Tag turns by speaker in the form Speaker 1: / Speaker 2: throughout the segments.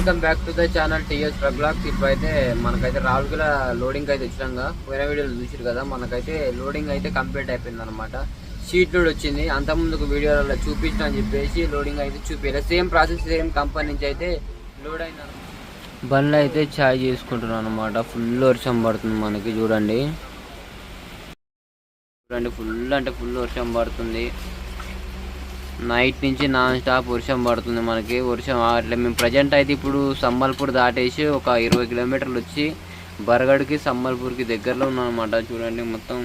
Speaker 1: Welcome back to the channel TS blogs ఇప్పుడైతే మనకైతే రావులకిల loading అయితే వచ్చినాక పోయిన వీడియోలు చూసారు కదా మనకైతే లోడింగ్ అయితే కంప్లీట్ అయిపోయింది అనమాట షీట్ లోడ్ వచ్చింది. అంతకుముందుకు వీడియోలలో చూపించిన అని చెప్పేసి లోడింగ్ అయితే చూపించలేదు సేమ్ ప్రాసెస్ సేమ్ కంపెనీ నుంచి అయితే లోడ్ అయింది బండ్లు అయితే ఛాయ్ చేసుకుంటున్నాను అనమాట ఫుల్ వర్షం పడుతుంది మనకి చూడండి. చూడండి ఫుల్ అంటే ఫుల్ వర్షం పడుతుంది. నైట్ నుంచి నాన్ స్టాప్ వర్షం పడుతుంది మనకి. వర్షం అట్లా మేము ప్రజెంట్ అయితే ఇప్పుడు సంబల్పూర్ దాటేసి ఒక ఇరవై కిలోమీటర్లు వచ్చి బరగడ్కి సంబల్పూర్కి దగ్గరలో ఉన్నాం అనమాట చూడండి మొత్తం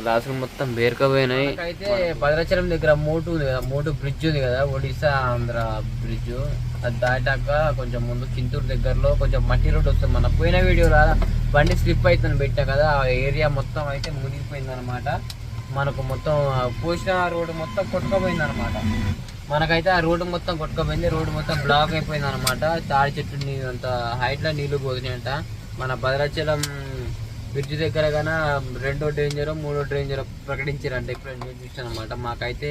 Speaker 1: గ్లాసులు మొత్తం బేరకపోయినాయి. అయితే భద్రాచలం దగ్గర మోటు ఉంది కదా మోటు బ్రిడ్జ్ ఉంది కదా ఒడిశా ఆంధ్ర బ్రిడ్జ్. అది దాటాక కొంచెం ముందు చింతూరు దగ్గరలో కొంచెం మట్టి రోడ్ వస్తుంది. మన పోయిన వీడియోలో బండి స్లిప్ అవుతుంది పెట్టా కదా ఆ ఏరియా మొత్తం అయితే మునిగిపోయింది అనమాట మనకు మొత్తం పోసిన రోడ్డు మొత్తం కొట్టుకుపోయింది అనమాట మనకైతే ఆ రోడ్డు మొత్తం కొట్టుకుపోయింది. రోడ్డు మొత్తం బ్లాక్ అయిపోయింది అనమాట తాడి చెట్టు అంత హైట్లో నీళ్ళు పోతున్నాయంట. మన భద్రాచలం బ్రిడ్జ్ దగ్గర గాన రెండో డేంజర్ మూడో డేంజర్ ప్రకటించారంట. ఇప్పుడు నేను చూసాను అనమాట మాకైతే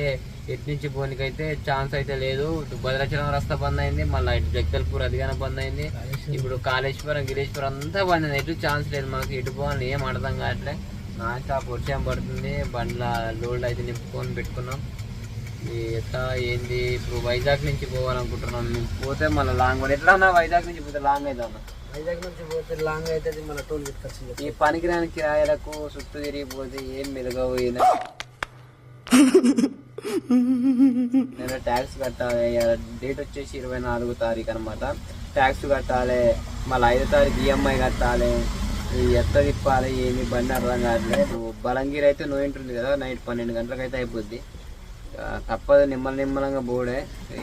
Speaker 1: ఎటు నుంచి పోనీకైతే ఛాన్స్ అయితే లేదు. ఇటు భద్రాచలం రస్తా బంద్ అయింది. మళ్ళీ ఇటు జగదల్పూర్ అది కానీ బంద్ అయింది. ఇప్పుడు కాళేశ్వరం గిరీశ్వరం అంతా బంద్ అయింది. ఎటు ఛాన్స్ లేదు మనకి ఎటు పోవాలి ఏం అర్థం కావట్లే. నా షాప్ వర్షం పడుతుంది. బండ్ల లోడ్ అయితే నింపుకొని పెట్టుకున్నాం. ఈ ఎట్లా ఏంది? ఇప్పుడు వైజాగ్ నుంచి పోవాలనుకుంటున్నాం. పోతే మళ్ళీ లాంగ్ ఎట్లా అన్నా వైజాగ్ నుంచి పోతే లాంగ్ అవుతాం
Speaker 2: వైజాగ్ నుంచి పోతే లాంగ్ అయితే మన టోల్ గేట్ ఖర్చు
Speaker 1: ఈ పనికిరాని కిరాయిలకు చుట్టూ తిరిగిపోతే ఏం ఈయన. నేను ట్యాక్స్ కట్టాలి. డేట్ వచ్చేసి ఇరవై నాలుగు తారీఖు అనమాట ట్యాక్స్ కట్టాలి. మళ్ళీ ఐదో తారీఖు ఈఎంఐ కట్టాలి. ఎత్త తిప్పాలి ఏమి బండి అర్థం కావట్లేదు. బలంగీర్ అయితే నో ఉంటుంది కదా నైట్ పన్నెండు గంటలకు అయితే అయిపోద్ది తప్పదు నిమ్మల నిమ్మలంగా బోడే.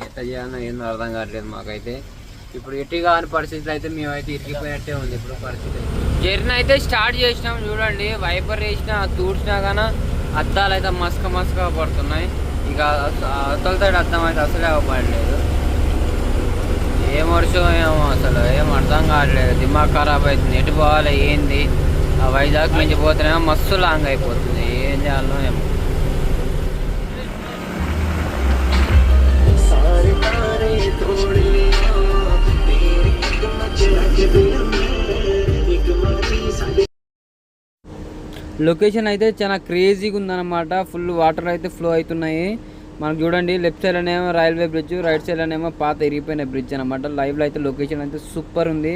Speaker 1: ఎట్లా చేయాలో ఏందో అర్థం కావట్లేదు మాకైతే. ఇప్పుడు ఎట్టి కాని పరిస్థితులు అయితే మేమైతే ఇరిగిపోయినట్టే ఉంది ఇప్పుడు పరిస్థితి. జర్నీ అయితే స్టార్ట్ చేసినాం చూడండి. వైపర్ వేసిన తూడ్చినా కానీ అద్దాలు అయితే మసక మసక పడుతున్నాయి. ఇక అవతల సైడ్ అద్దం అయితే అసలే అవ్వబడలేదు ఏం వర్షం ఏమో అసలు ఏం అర్థం కావట్లేదు. దిమాగ్ ఖరాబ్ అవుతుంది ఎటు పోవాలి ఏంది? ఆ వైజాగ్ నుంచి పోతేనేమో మస్తు లాంగ్ అయిపోతుంది. ఏం చేయాలో ఏమో. లొకేషన్ అయితే చాలా క్రేజీగా ఉందన్నమాట. ఫుల్ వాటర్ అయితే ఫ్లో అవుతున్నాయి. మనకు చూడండి లెఫ్ట్ సైడ్ అనేమో రైల్వే బ్రిడ్జ్ రైట్ సైడ్ అనేమో పాత ఇరిగిపోయిన బ్రిడ్జ్ అనమాట లైవ్లో అయితే లొకేషన్ అయితే సూపర్ ఉంది.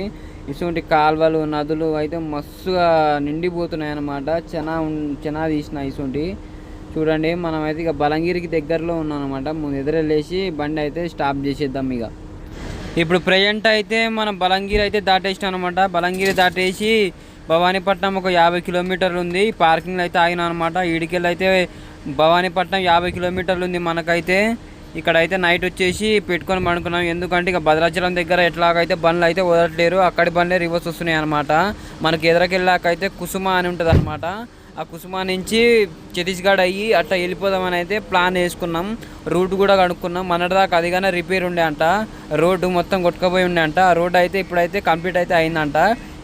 Speaker 1: ఇటువంటి కాలువలు నదులు అయితే మస్తుగా నిండిపోతున్నాయి అనమాట చాలా చాలా తీసిన ఇటువంటి. చూడండి మనం అయితే ఇక బలంగిరికి దగ్గరలో ఉన్నాం అనమాట ముందు ఎదురెళ్ళేసి బండి అయితే స్టాప్ చేసేద్దాం ఇక. ఇప్పుడు ప్రజెంట్ అయితే మనం బలంగిరి అయితే దాటేసినాం అనమాట బలంగిరి దాటేసి భవానీపట్నం ఒక యాభై కిలోమీటర్లు ఉంది. పార్కింగ్లో అయితే ఆగినాం అనమాట ఈడికెళ్ళి అయితే భవానీపట్నం యాభై కిలోమీటర్లు ఉంది మనకైతే. ఇక్కడైతే నైట్ వచ్చేసి పెట్టుకొని పడుకున్నాం. ఎందుకంటే ఇక భద్రాచలం దగ్గర ఎట్లాగైతే బండ్లు అయితే వదలట్లేరు అక్కడి బండ్లే రివర్స్ వస్తున్నాయి అనమాట మనకి ఎదురకెళ్ళాకైతే కుసుమ అని ఉంటుంది అనమాట ఆ కుసుమా నుంచి ఛత్తీస్గఢ్ అయ్యి అట్లా వెళ్ళిపోదామని అయితే ప్లాన్ వేసుకున్నాం. రూట్ కూడా కనుక్కున్నాం. మొన్నటిదాకా అది కానీ రిపేర్ ఉండే అంట. రోడ్డు మొత్తం కొట్టుకుపోయి ఉండే అంట. ఆ రోడ్ అయితే ఇప్పుడైతే కంప్లీట్ అయితే అయిందంట.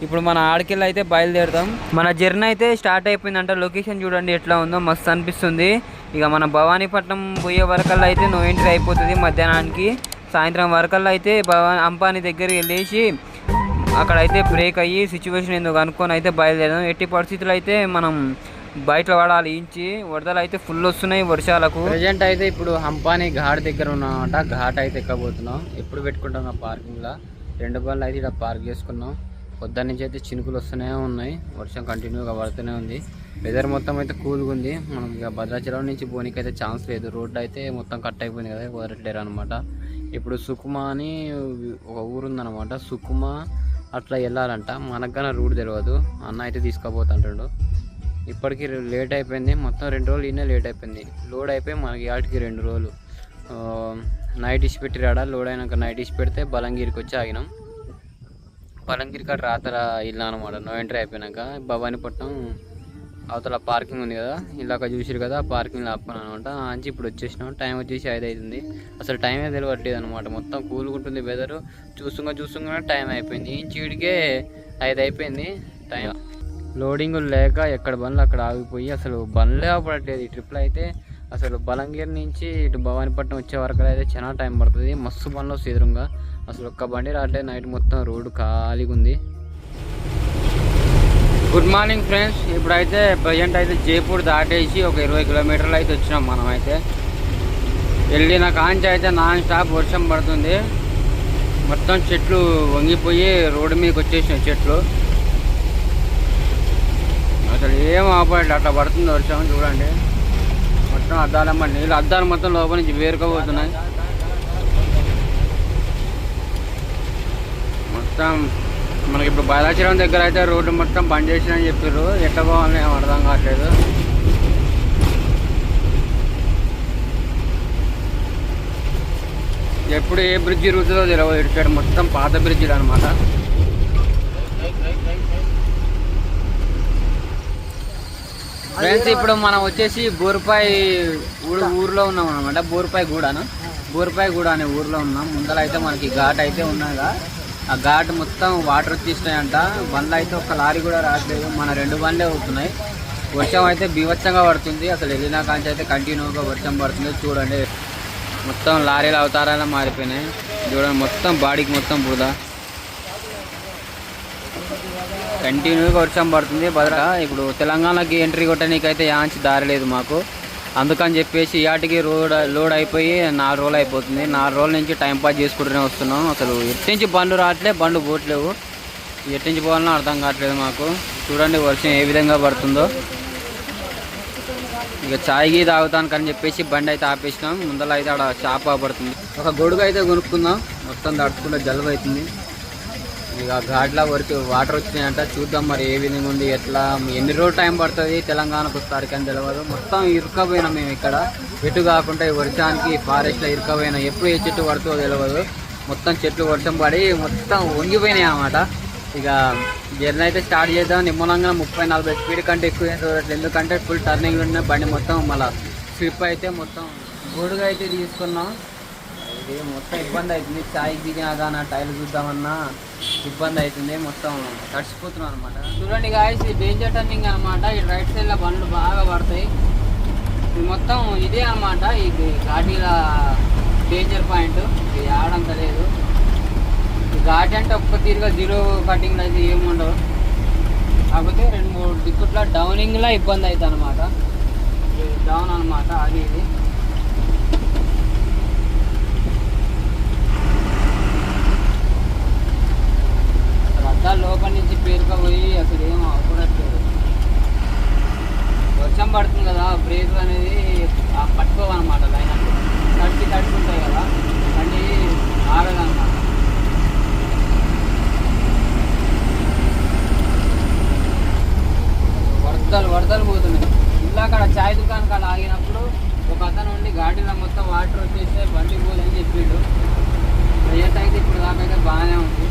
Speaker 1: ఇప్పుడు మన ఆడకెళ్ళి అయితే బయలుదేరుతాం మన జర్నీ అయితే స్టార్ట్ అయిపోయిందంట. లొకేషన్ చూడండి ఎట్లా ఉందో. మస్తు అనిపిస్తుంది. ఇక మన భవానీపట్నం పోయే వరకల్లా అయితే నో ఎంట్రీ అయిపోతుంది మధ్యాహ్నానికి. సాయంత్రం వరకల్లా అయితే భవా అంపాని దగ్గరికి వెళ్ళేసి అక్కడైతే బ్రేక్ అయ్యి సిచ్యువేషన్ ఏందో కనుక్కొని అయితే బయలుదేరాం. ఎట్టి పరిస్థితులు అయితే మనం బయట పడాలి ఇంచి. వరదలు అయితే ఫుల్ వస్తున్నాయి వర్షాలకు. ప్రజెంట్ అయితే ఇప్పుడు హంపాని ఘాట్ దగ్గర ఉన్నామట. ఘాట్ అయితే ఎక్కబోతున్నాం. ఎప్పుడు పెట్టుకుంటాం ఆ పార్కింగ్లో రెండు బండ్లు అయితే ఇక్కడ పార్క్ చేసుకున్నాం. పొద్దున్న నుంచి అయితే చినుకులు వస్తూనే ఉన్నాయి. వర్షం కంటిన్యూగా పడుతూనే ఉంది. వెదర్ మొత్తం అయితే కూల్గా ఉంది. మనం ఇక భద్రాచలం నుంచి పోనీకి అయితే ఛాన్స్ లేదు. రోడ్డు అయితే మొత్తం కట్ అయిపోయింది కదా కుదరట్లేరు అనమాట ఇప్పుడు సుకుమా అని ఒక ఊరుందనమాట సుకుమా అట్లా వెళ్ళాలంట. మనకన్నా రూట్ తెలియదు అన్న అయితే తీసుకుపోతుంటాడు. ఇప్పటికి లేట్ అయిపోయింది. మొత్తం రెండు రోజులు ఇన్నే లేట్ అయిపోయింది. లోడ్ అయిపోయి మనకి ఆటికి రెండు రోజులు. నైట్ ఇసి పెట్టి రాడా లోడ్ అయినాక నైట్ ఇసి పెడితే బలంగిరికి వచ్చి ఆగినాం. బలంగిరి కాడ రాత్ర ఇల్లు అనమాట నో ఎంట్రీ అయిపోయినాక. భవానీపట్నం అవతల పార్కింగ్ ఉంది కదా ఇలాగ చూసారు కదా ఆ పార్కింగ్లో ఆపుకున్నాను అనమాట. అంచి ఇప్పుడు వచ్చేసినాం. టైం వచ్చేసి ఐదు అవుతుంది. అసలు టైమే తెలియట్లేదు అనమాట. మొత్తం కూల్గా ఉంటుంది వెదర్. చూస్తుంగా చూస్తుంగా టైం అయిపోయింది. ఇంచీడికే ఐదు అయిపోయింది టైం. లోడింగ్ లేక ఎక్కడ బండ్లు అక్కడ ఆగిపోయి అసలు బండ్లే ఆపడట్లేదు ఈ ట్రిప్లో అయితే అసలు బలంగీర్ నుంచి ఇటు భవానీపట్నం వచ్చే వరకు అయితే చాలా టైం పడుతుంది. మస్తు బండ్లు వస్తుంది ఎదురుగా. అసలు ఒక్క బండి రావట్లేదు. నైట్ మొత్తం రోడ్డు ఖాళీగా ఉంది. Good morning friends. ఇప్పుడైతే ప్రజెంట్ అయితే జైపూర్ దాటేసి ఒక ఇరవై కిలోమీటర్లు అయితే వచ్చినాం మనం అయితే వెళ్ళిన కాంచి అయితే నాన్ స్టాప్ వర్షం పడుతుంది. మొత్తం చెట్లు వంగిపోయి రోడ్డు మీదకి వచ్చేసినాయి చెట్లు. అసలు ఏం ఆపడండి అట్లా పడుతుంది వర్షం చూడండి. మొత్తం అద్దాలమ్మ నీళ్ళు అద్దాలు మొత్తం లోపల నుంచి వేరుకోబోతున్నాయి మొత్తం మనకి ఇప్పుడు బయలాచరం దగ్గర అయితే రోడ్డు మొత్తం బంద్ చేసిన అని చెప్పారు ఎట్లా పోవాలని ఏం అర్థం కావట్లేదు. ఎప్పుడు ఏ బ్రిడ్జ్ ఇరుగుతుందో తెలియదు ఇటు సైడ్ మొత్తం పాత బ్రిడ్జిలు అనమాట ఫ్రెండ్స్ ఇప్పుడు మనం వచ్చేసి బోరుపాయి ఊరు ఊర్లో ఉన్నాం అనమాట బోరుపాయి గూడాను. బోరుపాయి గూడ అనే ఊర్లో ఉన్నాం. ముందర అయితే మనకి ఘాట్ అయితే ఉన్నదా ఆ ఘాట్ మొత్తం వాటర్ వచ్చేసినాయంట. బండ్లు అయితే ఒక లారీ కూడా రావట్లేదు. మన రెండు బండ్లే అవుతున్నాయి. వర్షం అయితే బీభత్సంగా పడుతుంది. అసలు వెళ్ళినా కాంచి అయితే కంటిన్యూగా వర్షం పడుతుంది. చూడండి. మొత్తం లారీలు అవతారాలు మారిపోయినాయి. చూడండి మొత్తం బాడీకి మొత్తం బురద. కంటిన్యూగా వర్షం పడుతుంది. భద్ర ఇప్పుడు తెలంగాణకి ఎంట్రీ కొట్టడానికి అయితే యాంచి దారి లేదు మాకు. అందుకని చెప్పేసి యాటికి రోడ్ లోడ్ అయిపోయి నాలుగు రోజులు అయిపోతుంది. నాలుగు రోజుల నుంచి టైం పాస్ చేసుకుంటూనే వస్తున్నాం. అసలు ఎట్టించి బండ్లు రావట్లే బండ్లు పోవట్లేవు. ఎట్టించి పోవాలనో అర్థం కావట్లేదు మాకు. చూడండి వర్షం ఏ విధంగా పడుతుందో. ఇక చాయ్కి గీ తాగుతానికి చెప్పేసి బండి అయితే ఆపేసినాం. ముందర అయితే ఆడ షాప్ పడుతుంది. ఒక గొడుగు అయితే కొనుక్కుందాం. మొత్తం దాటుకుంటే జలుబు అవుతుంది. ఇక ఘాట్ల వరకు వాటర్ వచ్చినాయంట. చూద్దాం మరి ఏ విధంగా ఉంది ఎట్లా ఎన్ని రోజులు టైం పడుతుంది తెలంగాణకు వస్తారికి అని తెలియదు మొత్తం ఇరుక్కపోయినాం మేము ఇక్కడ. ఎటు కాకుండా వర్షానికి ఫారెస్ట్లో ఇరుకపోయినా ఎప్పుడు ఏ చెట్టు పడుతుందో తెలియదు మొత్తం చెట్లు వర్షం పడి మొత్తం వంగిపోయినాయి అన్నమాట. ఇక జర్నీ అయితే స్టార్ట్ చేద్దాం. నిమ్మలంగా ముప్పై నలభై స్పీడ్ కంటే ఎక్కువ చూడట్లేదు. ఎందుకంటే ఫుల్ టర్నింగ్ ఉన్న బండి మొత్తం మళ్ళీ స్లిప్ అయితే మొత్తం గోడుగా అయితే తీసుకున్నాం. ఇది మొత్తం ఇబ్బంది అవుతుంది. చాయ్ దిగినా కానీ టైల్ చూద్దామన్నా ఇబ్బంది అవుతుంది. మొత్తం తడిసిపోతున్నాం అనమాట చూడండి గాయస్ ఇది డేంజర్ టర్నింగ్ అనమాట ఈ రైట్ సైడ్లో బండ్లు బాగా పడతాయి. ఇది మొత్తం ఇదే అనమాట ఇది ఘాటీల డేంజర్ పాయింట్ ఇది ఆడంత లేదు. ఘాటి అంటే ఒక్క తీరుగా జీరో కటింగ్ అయితే ఏమి ఉండవు. కాకపోతే రెండు మూడు దిక్కుట్ల డౌనింగ్లో ఇబ్బంది అవుతుంది అనమాట డౌన్ అనమాట అది ఇది అసలు అద్దాలు లోపల నుంచి పేరుకపోయి అసలు ఏం అవకూడట్లేదు వర్షం పడుతుంది కదా బ్రేక్ అనేది ఆ పట్టుకోవన్నమాట లైన్ అంటే తడిచి తడిచి ఉంటాయి కదా బండి ఆగదన్నమాట వరదలు వరదలు పోతున్నాయి ఇల్లు అక్కడ చాయ్ దుకాణం కాడ ఆగినప్పుడు ఒక అతను ఉండి గాడిలో మొత్తం వాటర్ వచ్చేస్తే బండి పోదని చెప్పిండు ప్రజెంట్ అయితే ఇప్పుడు దాకా అయితే బాగానే ఉంది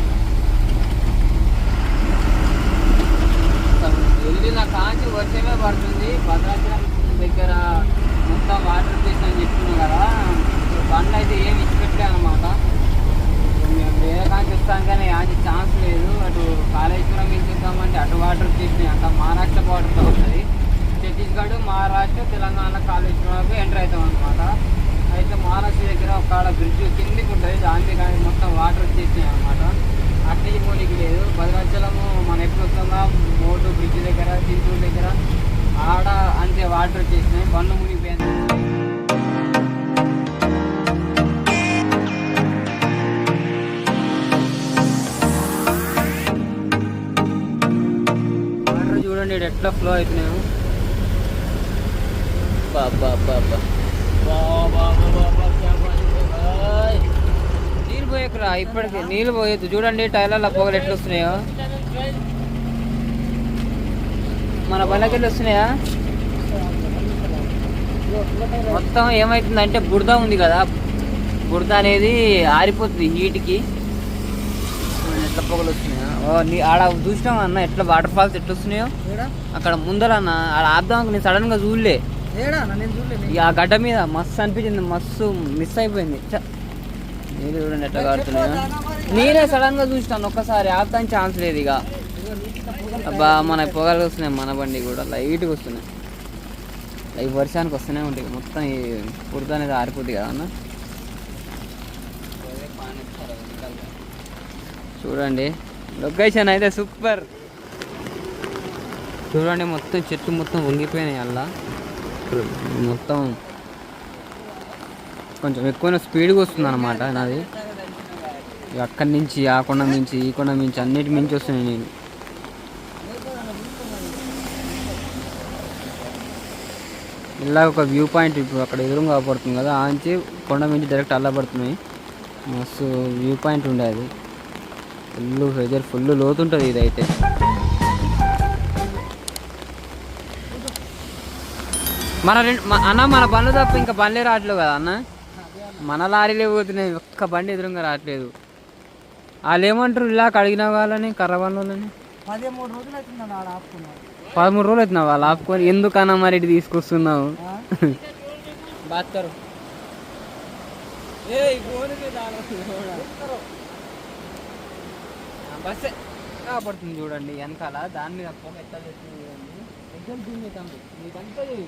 Speaker 1: అసలు వెళ్ళిన కాంచి వర్షమే పడుతుంది భద్రాచలం దగ్గర మొత్తం వాటర్ వచ్చేసి అని చెప్తున్నాం కదా. బండ్లు అయితే ఏమి ఇచ్చిపెట్టలే అనమాట మేము వేరే కాంచి వస్తాం కానీ అది ఛాన్స్ లేదు. అటు కాళేశ్వరం నుంచి వస్తామంటే అటు వాటర్ తీసినాయి అంట మహారాష్ట్ర బార్డర్తో వస్తుంది. ఛత్తీస్గఢ్ మహారాష్ట్ర తెలంగాణ కాళేశ్వరంకి ఎంటర్ అవుతాం అనమాట అయితే మహారాష్ట్ర దగ్గర ఒక బ్రిడ్జ్ కిందికి ఉంటుంది దాని కానీ మొత్తం వాటర్ వచ్చేసినాయి అనమాట అట్లీ పోనీకి లేదు. భద్రాచలము మన ఎప్పుడు వస్తుందా? మోటు బ్రిడ్జ్ దగ్గర చింతూరు దగ్గర. ఆడ అంతే వాటర్ వచ్చేసినాయి బండ్లు మునిగిపోయింది. వాటర్ చూడండి ఎట్లా ఫ్లో అవుతున్నాయో. బాబా బాబా నీళ్ళు పోయకురా ఇప్పటికి నీళ్ళు పోయొద్దు. చూడండి టైర్లలో పొగలు ఎట్లా వస్తున్నాయో. మన బండకెళ్ళి వస్తున్నాయా? మొత్తం ఏమవుతుందంటే బురద ఉంది కదా. బురద అనేది ఆరిపోతుంది హీట్కి. ఎట్లా పొగలు వస్తున్నాయో? ఓ నీ ఆడ చూసినాం అన్న? ఎట్లా వాటర్ ఫాల్స్ ఎట్లా వస్తున్నాయో? అక్కడ ముందర అన్న ఆడ ఆపుదాం నేను సడన్గా చూడలే ఆ గడ్డ మీద మస్తు అనిపించింది మస్తు మిస్ అయిపోయింది. నీళ్ళు చూడండి ఎట్లా కాడుతున్నాయో నేనే సడన్గా చూసినాను ఒక్కసారి ఆపుతానికి ఛాన్స్ లేదు ఇక. అబ్బా మన పొగలు వస్తున్నాయి మన బండి కూడా లైట్గా వస్తున్నాయి. లైట్ వర్షానికి వస్తూనే ఉంటాయి. మొత్తం ఈ బురద అనేది ఆరిపోద్ది కదా అన్న? చూడండి. లొకేషన్ అయితే సూపర్. చూడండి మొత్తం చెట్లు మొత్తం వంగిపోయినాయి అలా మొత్తం కొంచెం ఎక్కువ స్పీడ్గా వస్తుంది అనమాట నాది అక్కడి నుంచి ఆ కొండ నుంచి ఈ కొండ నుంచి అన్నిటి మించి వస్తున్నాయి నేను. ఇలా ఒక వ్యూ పాయింట్ ఇప్పుడు అక్కడ ఎదురుగా కాబడుతుంది కదా ఆంచి కొండ మించి డైరెక్ట్ అల్లబడుతున్నాయి మస్తు వ్యూ పాయింట్ ఉండేది ఫుల్ ప్రెజర్ ఫుల్ లోతుంటుంది ఇదైతే. మన రెండు అన్న మన బండ్లు తప్ప ఇంకా బండ్లే రావట్లేదు కదా అన్న? మన లారీలే పోతున్నాయి ఒక్క బండి ఎదురుగా రావట్లేదు. వాళ్ళు ఏమంటారు ఇలా కడిగిన వాళ్ళని కర్ర బండ్లని?
Speaker 2: పదిహేను రోజులు అవుతుందండి
Speaker 1: పదమూడు రోజులు అవుతున్నావు వాళ్ళు ఆపుకొని ఎందుకన్నా మరి ఇటు తీసుకొస్తున్నావు? బస్సే. పడుతుంది చూడండి వెనకాల. దాని మీద పొగ ఎట్లా చేస్తుంది చూడండి. ఎగ్జామ్ దీన్ని తమ్ముడు. నీకంతా చేయి.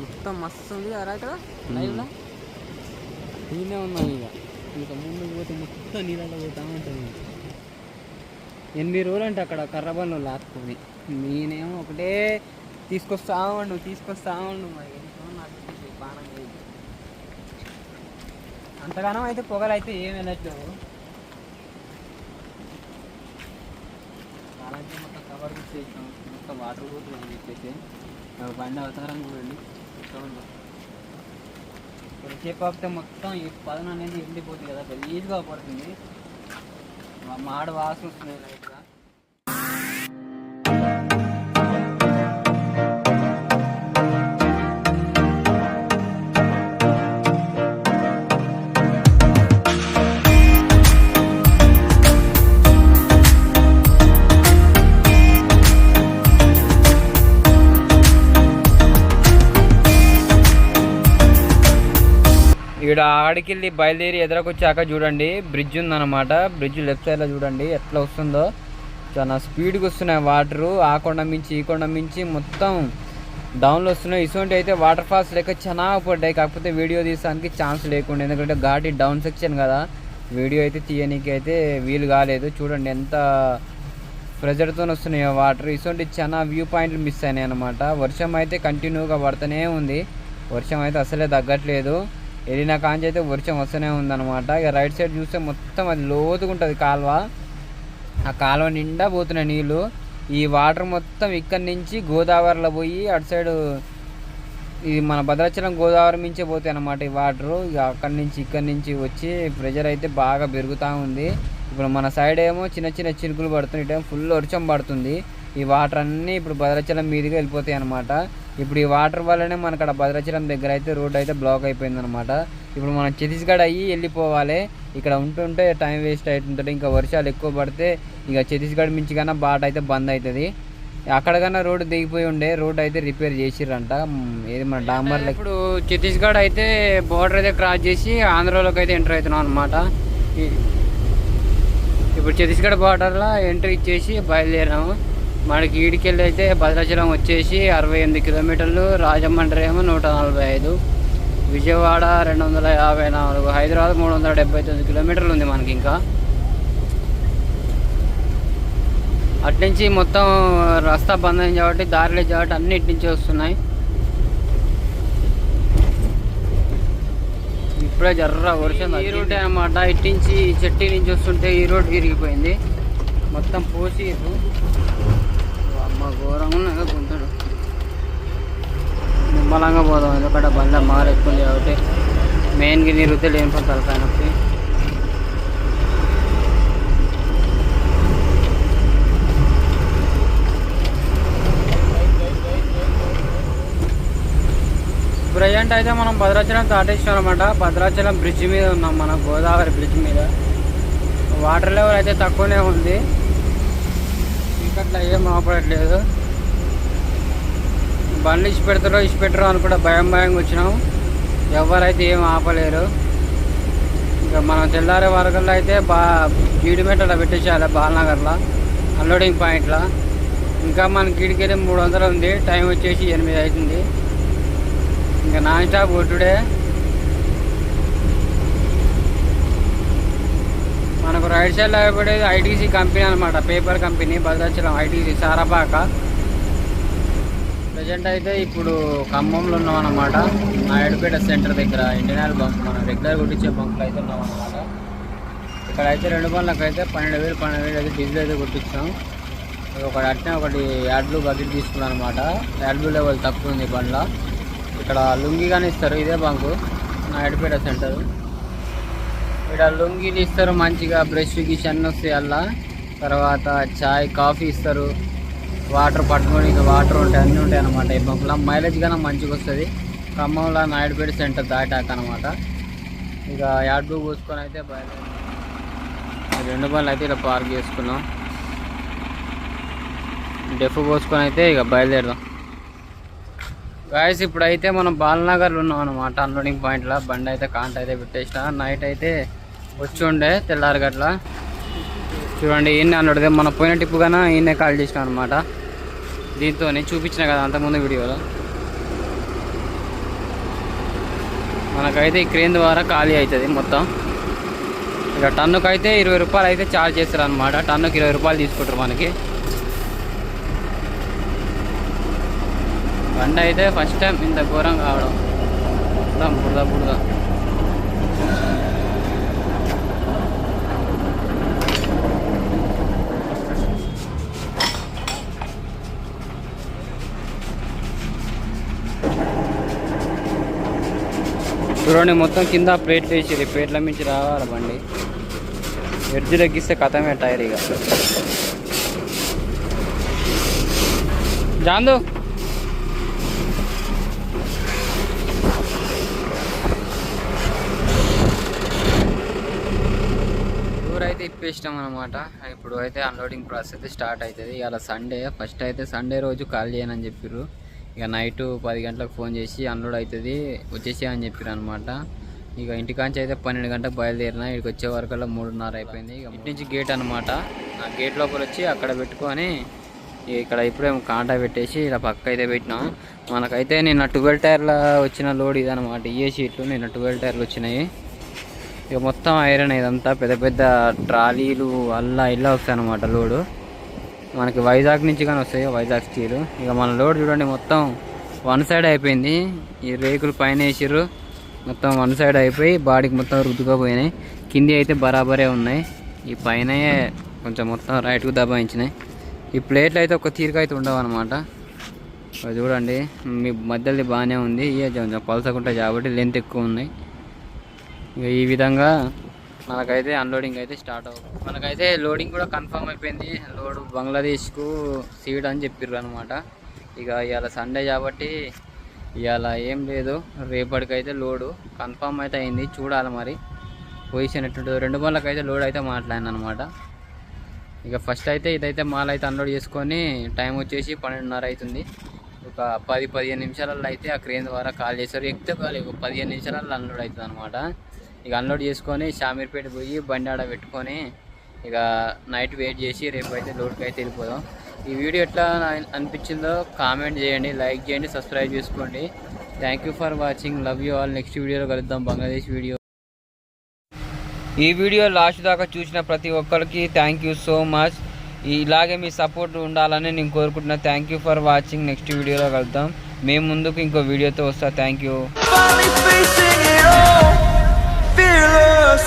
Speaker 1: మొత్తం మస్తు ఉంది కదా ఇక్కడ లైవ్లో నేనే ఉన్నాం ఇక. ఇంకా ముందు పోతే మొత్తం నీళ్ళలో పోతా ఉంటుంది ఎనిమిది రోజులు అంటే అక్కడ కర్రబండ్లు లాక్కుని. నేనేమో ఒకటే తీసుకొస్తా ఉండు తీసుకొస్తా ఉండు మరి. నాకు బాణం అంతగానం అయితే పొగలు అయితే ఏం వెళ్ళట్లేవు అలాగే మొత్తం కవర్ చేసాం మొత్తం వాటర్ పోతుందని చెప్పేసి. బండి అవతారం చూడండి. చూడండి. కొంచెంసేపు ఆపితే మొత్తం ఈ పదన అనేది ఎండిపోతుంది కదా. ఈజీగా పడుతుంది. మాడ వాసన వస్తుంది మీరు ఆడికి ఆడికెళ్ళి బయలుదేరి ఎదురకొచ్చాక చూడండి బ్రిడ్జ్ ఉందన్నమాట. బ్రిడ్జ్ లెఫ్ట్ సైడ్లో చూడండి ఎట్లా వస్తుందో. చాలా స్పీడ్గా వస్తున్నాయి వాటరు ఆ కొండ మించి ఈ కొండ మించి మొత్తం డౌన్లో వస్తున్నాయి. ఇటువంటి అయితే వాటర్ ఫాల్స్ లెక్క చాలా పడ్డాయి. కాకపోతే వీడియో తీసడానికి ఛాన్స్ లేకుండా. ఎందుకంటే ఘాటి డౌన్ సెక్షన్ కదా. వీడియో అయితే తీయనీకి అయితే వీలు కాలేదు. చూడండి ఎంత ప్రెజర్తో వస్తున్నాయో వాటర్ ఇటువంటి చాలా వ్యూ పాయింట్లు మిస్ అయినాయి అనమాట వర్షం అయితే కంటిన్యూగా పడుతూనే ఉంది. వర్షం అయితే అసలే తగ్గట్లేదు. వెళ్ళిన కాంచి అయితే వర్షం వస్తూనే ఉందన్నమాట. ఇక రైట్ సైడ్ చూస్తే మొత్తం అది లోతుగా ఉంటుంది కాలువ. ఆ కాలువ నిండా పోతున్నాయి నీళ్ళు ఈ వాటర్ మొత్తం ఇక్కడి నుంచి గోదావరిలో పోయి అటు సైడు ఇది మన భద్రాచలం గోదావరి మించే పోతాయి అన్నమాట ఈ వాటర్. ఇక అక్కడి నుంచి ఇక్కడి నుంచి వచ్చి ప్రెషర్ అయితే బాగా పెరుగుతూ ఉంది. ఇప్పుడు మన సైడ్ ఏమో చిన్న చిన్న చినుకులు పడుతున్నాయి. ఇటేమో ఫుల్ వర్షం పడుతుంది. ఈ వాటర్ అన్నీ ఇప్పుడు భద్రాచలం మీదుగా వెళ్ళిపోతాయి అనమాట ఇప్పుడు ఈ వాటర్ వల్లనే మనకు అక్కడ భద్రాచలం దగ్గర అయితే రోడ్ అయితే బ్లాక్ అయిపోయింది అనమాట ఇప్పుడు మనం ఛత్తీస్గఢ్ అయ్యి వెళ్ళిపోవాలి. ఇక్కడ ఉంటుంటే టైం వేస్ట్ అవుతుంటుంది ఇంకా వర్షాలు ఎక్కువ పడితే ఇక ఛత్తీస్గఢ్ మించి కన్నా బాట అయితే బంద్ అవుతుంది అక్కడికన్నా రోడ్డు దిగిపోయి ఉండే రోడ్ అయితే రిపేర్ చేసిర్రంట. ఏది మన డాంబర్ ఇప్పుడు ఛత్తీస్గఢ్ అయితే బోర్డర్ అయితే క్రాస్ చేసి ఆంధ్రలోకి అయితే ఎంటర్ అవుతున్నాం అనమాట ఇప్పుడు ఛత్తీస్గఢ్ బార్డర్లో ఎంట్రీ ఇచ్చేసి బయలుదేరాము. మనకి ఈడికెళ్ళి అయితే భద్రాచలం వచ్చేసి అరవై ఎనిమిది కిలోమీటర్లు రాజమండ్రి ఏమో నూట నలభై ఐదు. విజయవాడ రెండు వందల యాభై నాలుగు. హైదరాబాద్ మూడు వందల డెబ్బై తొమ్మిది కిలోమీటర్లు ఉంది మనకి ఇంకా. అట్నుంచి మొత్తం రస్తా బంద్ అయింది కాబట్టి దారిలో కాబట్టి అన్ని ఇటు నుంచి వస్తున్నాయి. ఇప్పుడే జర్ర వర్షం ఈ రోడ్ అనమాట ఇటు నుంచి చెట్టు నుంచి వస్తుంటే ఈ రోడ్ విరిగిపోయింది. మొత్తం పోసి ఘోరంగా ఉన్నది గుంతడు. నిమ్మలంగా పోదాం ఎందుకంటే బండ మారెక్కుంది కాబట్టి. మెయిన్గా నిరుగుతే లేని పని తలకాయ నొప్పి. ప్రజెంట్ అయితే మనం భద్రాచలం దాటేసాం అనమాట భద్రాచలం బ్రిడ్జ్ మీద ఉన్నాం మన గోదావరి బ్రిడ్జ్ మీద. వాటర్ లెవెల్ అయితే తక్కువనే ఉంది. ఇంకట్లా ఏం ఆపడట్లేదు బండ్లు ఇచ్చి పెడతారో ఇచ్చి పెట్టరో అని కూడా భయం భయంగా వచ్చినాం. ఎవరైతే ఏం ఆపలేరు. ఇంకా మనం తెల్లారే వరకల్లో అయితే బా జీడిమెట్ అలా పెట్టేసేయాలి బాలనగర్లో అన్లోడింగ్ పాయింట్లో. ఇంకా మనకి ఇడికెళ్ళి మూడు వందలు ఉంది టైం వచ్చేసి ఎనిమిది అవుతుంది ఇంకా నాన్ స్టాప్ కొట్టుడే. మనకు రైట్ సైడ్ పడేది ఐటీసీ కంపెనీ అనమాట paper company Bhadrachalam ITC Sarapaka. Present అయితే ఇప్పుడు ఖమ్మంలో ఉన్నాం అనమాట నాయుడుపేట సెంటర్ దగ్గర ఇండియన్ ఆయిల్ బంక్ మనం రెగ్యులర్ కొట్టించే బంక్లో అయితే ఉన్నాం అనమాట ఇక్కడ అయితే రెండు బండ్లకు అయితే పన్నెండు వేలు పన్నెండు వేలు అయితే డీజిల్ అయితే కొట్టించాం. ఒకటి అట్నే ఒకటి యాడ్లు బకెట్ తీసుకున్నాను అనమాట యాడ్లు లెవెల్ తక్కువ ఉంది బండ్ల. ఇక్కడ లుంగిగానే ఇస్తారు ఇదే బంకు. నాయుడుపేట సెంటర్ ఇక్కడ లుంగీలు ఇస్తారు మంచిగా బ్రష్ గిష్ అన్నీ వస్తాయి అలా తర్వాత చాయ్ కాఫీ ఇస్తారు. వాటర్ పట్టుకొని వాటర్ ఉంటాయి అన్నీ ఉంటాయి అనమాట ఈ బంకులో మైలేజ్ కన్నా మంచిగా వస్తుంది. ఖమ్మంలో నాయుడుపేట సెంటర్ దాటాక అనమాట ఇక యాడ్ బుక్ పోసుకొని అయితే బయలుదేరి రెండు బండ్లు అయితే ఇలా పార్క్ చేసుకున్నాం. డెఫ్ పోసుకొని అయితే ఇక బయలుదేరదాం. గాయస్ ఇప్పుడైతే మనం బాలనగర్లో ఉన్నాం అనమాట అన్లోడింగ్ పాయింట్లో బండి అయితే కాంట అయితే పెట్టేసిన. నైట్ అయితే వచ్చి ఉండే తెల్లారి గట్ల చూడండి ఈయన అన్నది మన పోయిన టిప్పు కన్నా ఈయనే కాల్ చేసిన అనమాట దీంతో చూపించిన కదా అంతకుముందు వీడియోలో. మనకైతే ఈ క్రేన్ ద్వారా ఖాళీ అవుతుంది మొత్తం. ఇక టన్నుకు అయితే ఇరవై రూపాయలు అయితే ఛార్జ్ చేస్తారు అనమాట టన్నుకి ఇరవై రూపాయలు తీసుకుంటారు మనకి. బండి అయితే ఫస్ట్ టైం ఇంత ఘోరం కావడం మొత్తం బురద బురద. చూడండి మొత్తం కింద ప్లేట్లు వేసి ప్లేట్ల మించి రావాలి బండి? ఎడ్జ్ తగ్గిస్తే కథమే టైర్ ఇక. జాందు! టూర్ అయితే ఇప్పేసినాం అనమాట ఇప్పుడు అయితే అన్లోడింగ్ ప్రాసెస్ అయితే స్టార్ట్ అవుతుంది. ఇవాళ సండే ఫస్ట్ అయితే సండే రోజు కాల్ చేయనని చెప్పారు ఇక నైట్ పది గంటలకు ఫోన్ చేసి అన్లోడ్ అవుతుంది వచ్చేసి అని చెప్పారు అనమాట ఇక ఇంటికాంచి అయితే పన్నెండు గంటలకు బయలుదేరిన ఇక్కడికి వచ్చే వరకల్లా మూడున్నర అయిపోయింది. ఇక ఇంటి నుంచి గేట్ అనమాట ఆ గేట్ లోపల వచ్చి అక్కడ పెట్టుకొని ఇక్కడ ఇప్పుడే కాంటా పెట్టేసి ఇలా పక్క అయితే పెట్టినాం. మనకైతే నిన్న ట్వెల్వ్ టైర్ల వచ్చిన లోడ్ ఇదనమాట ఏ షీట్లు నిన్న ట్వెల్వ్ టైర్లు వచ్చినాయి. ఇక మొత్తం ఐరన్ ఇదంతా పెద్ద పెద్ద ట్రాలీలు అల్లా ఇల్లా వస్తాయి అనమాట లోడు. మనకి వైజాగ్ నుంచి కానీ వస్తాయి వైజాగ్ స్టీల్. ఇక మన లోడ్ చూడండి మొత్తం వన్ సైడ్ అయిపోయింది. ఈ రేకులు పైన వేసారు మొత్తం వన్ సైడ్ అయిపోయి బాడీకి మొత్తం రుద్దుకపోయినాయి. కింది అయితే బరాబరే ఉన్నాయి. ఈ పైన కొంచెం మొత్తం రైట్కు దబాయించినాయి. ఈ ప్లేట్లు అయితే ఒక తీరిక అయితే ఉండవు అనమాట చూడండి మీ మధ్యలో బాగానే ఉంది. ఇక కొంచెం పలసకుంటాయి కాబట్టి లెంత్ ఎక్కువ ఉన్నాయి. ఇక ఈ విధంగా మనకైతే అన్లోడింగ్ అయితే స్టార్ట్ అవుతుంది మనకైతే లోడింగ్ కూడా కన్ఫర్మ్ అయిపోయింది. లోడ్ బంగ్లాదేశ్కు సీడ్ అని చెప్పారు అనమాట ఇక ఇవాళ సండే కాబట్టి ఇవాళ ఏం లేదు. రేపటికైతే లోడు కన్ఫర్మ్ అయితే అయింది. చూడాలి మరి. పొజిషన్ ఎట్టుంటుందో రెండు బండ్లకైతే లోడ్ అయితే మాట్లాడిన అనమాట ఇక ఫస్ట్ అయితే ఇదైతే మాల్ అయితే అన్లోడ్ చేసుకొని టైం వచ్చేసి పన్నెండున్నర అవుతుంది ఒక పది పదిహేను నిమిషాలలో అయితే ఆ క్రేన్ ద్వారా కాల్ చేశారు ఎక్కితే కాదు ఒక పదిహేను నిమిషాలలో అన్లోడ్ అవుతుంది అనమాట ఇక అన్లోడ్ చేసుకొని షామీర్పేట పోయి బండి ఆడ పెట్టుకొని ఇక నైట్ వెయిట్ చేసి రేపు అయితే లోడ్కి అయితే వెళ్ళిపోదాం. ఈ వీడియో ఎట్లా అన్- అనిపించిందో కామెంట్ చేయండి లైక్ చేయండి సబ్స్క్రైబ్ చేసుకోండి. Thank you for watching love you all next వీడియోలో కలుద్దాం. బంగ్లాదేశ్ వీడియో. ఈ వీడియో లాస్ట్ దాకా చూసిన ప్రతి ఒక్కరికి థ్యాంక్ యూ సో మచ్ ఇలాగే మీ సపోర్ట్ ఉండాలని నేను కోరుకుంటున్నా. Thank you for watching next వీడియోలో కలుద్దాం. మేము ముందుకు ఇంకో వీడియోతో వస్తా. Thank you
Speaker 3: fearless.